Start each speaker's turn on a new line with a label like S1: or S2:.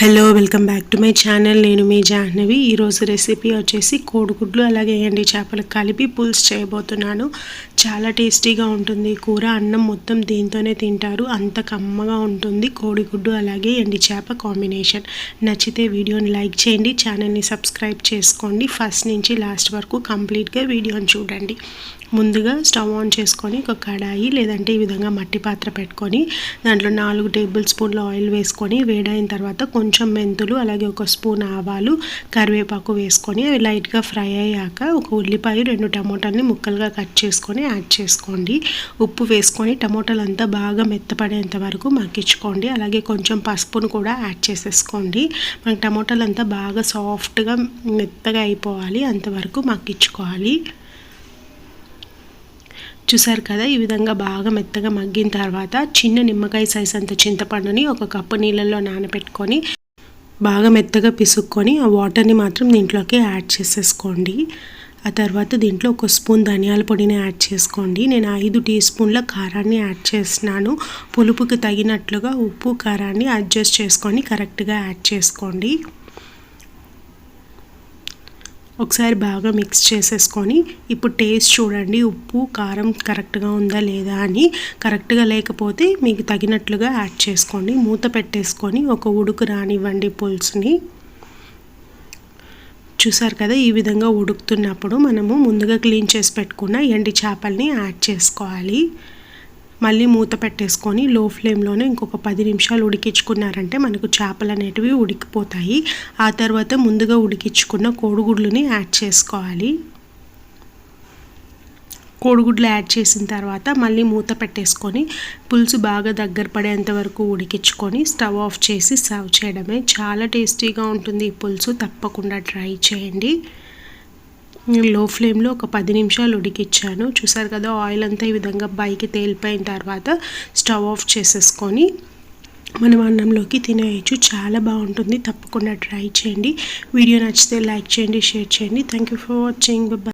S1: Hello welcome back to my channel నేను మీ జాహ్నవి. ఈరోజు రెసిపీ వచ్చేసి కోడిగుడ్లు అలాగే ఎండి చేపలు కలిపి పులుసు చేయబోతున్నాను. చాలా టేస్టీగా ఉంటుంది. కూర అన్నం మొత్తం దీంతోనే తింటారు. అంత కమ్మగా ఉంటుంది. కోడిగుడ్డు అలాగే ఎండి చేప కాంబినేషన్. నచ్చితే వీడియోని లైక్ చేయండి. ఛానల్ని సబ్స్క్రైబ్ చేసుకోండి. ఫస్ట్ నుంచి లాస్ట్ వరకు కంప్లీట్గా వీడియోని చూడండి. ముందుగా స్టవ్ ఆన్ చేసుకొని ఒక కడాయి లేదంటే ఈ విధంగా మట్టి పాత్ర పెట్టుకొని దాంట్లో నాలుగు టేబుల్ స్పూన్ల ఆయిల్ వేసుకొని వేడైన తర్వాత కొంచెం మెంతులు అలాగే ఒక స్పూన్ ఆవాలు కరివేపాకు వేసుకొని అవి లైట్గా ఫ్రై అయ్యాక ఒక ఉల్లిపాయ రెండు టమోటాలని ముక్కలుగా కట్ చేసుకొని యాడ్ చేసుకోండి. ఉప్పు వేసుకొని టమోటాలు అంతా బాగా మెత్తపడేంత వరకు మగ్గించుకోండి. అలాగే కొంచెం పసుపును కూడా యాడ్ చేసేసుకోండి. మనకి టమోటాలు అంతా బాగా సాఫ్ట్గా మెత్తగా అయిపోవాలి. అంతవరకు మగ్గించుకోవాలి. చూసారు కదా ఈ విధంగా బాగా మెత్తగా మగ్గిన తర్వాత చిన్న నిమ్మకాయ సైజ్ అంత చింతపండుని ఒక కప్పు నీళ్ళల్లో నానబెట్టుకొని బాగా మెత్తగా పిసుక్కొని ఆ వాటర్ని మాత్రం దీంట్లోకి యాడ్ చేసేసుకోండి. ఆ తర్వాత దీంట్లో ఒక స్పూన్ ధనియాల పొడిని యాడ్ చేసుకోండి. నేను ఐదు టీ స్పూన్ల కారాన్ని యాడ్ చేస్తున్నాను. పులుపుకి తగినట్లుగా ఉప్పు కారాన్ని అడ్జస్ట్ చేసుకొని కరెక్ట్గా యాడ్ చేసుకోండి. ఒకసారి బాగా మిక్స్ చేసేసుకొని ఇప్పుడు టేస్ట్ చూడండి. ఉప్పు కారం కరెక్ట్గా ఉందా లేదా అని. కరెక్ట్గా లేకపోతే మీకు తగినట్లుగా యాడ్ చేసుకోండి. మూత పెట్టేసుకొని ఒక ఉడుకు రానివ్వండి పులుసుని. చూసారు కదా ఈ విధంగా ఉడుకుతున్నప్పుడు మనము ముందుగా క్లీన్ చేసి పెట్టుకున్న ఎండి చేపల్ని యాడ్ చేసుకోవాలి. మళ్ళీ మూత పెట్టేసుకొని లో ఫ్లేమ్లోనే ఇంకొక పది నిమిషాలు ఉడికించుకున్నారంటే మనకు చేపలు అనేటివి ఉడికిపోతాయి. ఆ తర్వాత ముందుగా ఉడికించుకున్న కోడిగుడ్లని యాడ్ చేసుకోవాలి. కోడిగుడ్లు యాడ్ చేసిన తర్వాత మళ్ళీ మూత పెట్టేసుకొని పులుసు బాగా దగ్గర పడేంత వరకు ఉడికించుకొని స్టవ్ ఆఫ్ చేసి సర్వ్ చేయడమే. చాలా టేస్టీగా ఉంటుంది ఈ పులుసు. తప్పకుండా ట్రై చేయండి. లో ఫ్లేమ్లో ఒక పది నిమిషాలు ఉడికిచ్చాను. చూసారు కదా ఆయిల్ అంతా ఈ విధంగా పైకి తేలిపోయిన తర్వాత స్టవ్ ఆఫ్ చేసేసుకొని మనం అన్నంలోకి తినేయచ్చు. చాలా బాగుంటుంది. తప్పకుండా ట్రై చేయండి. వీడియో నచ్చితే లైక్ చేయండి షేర్ చేయండి. Thank you for watching.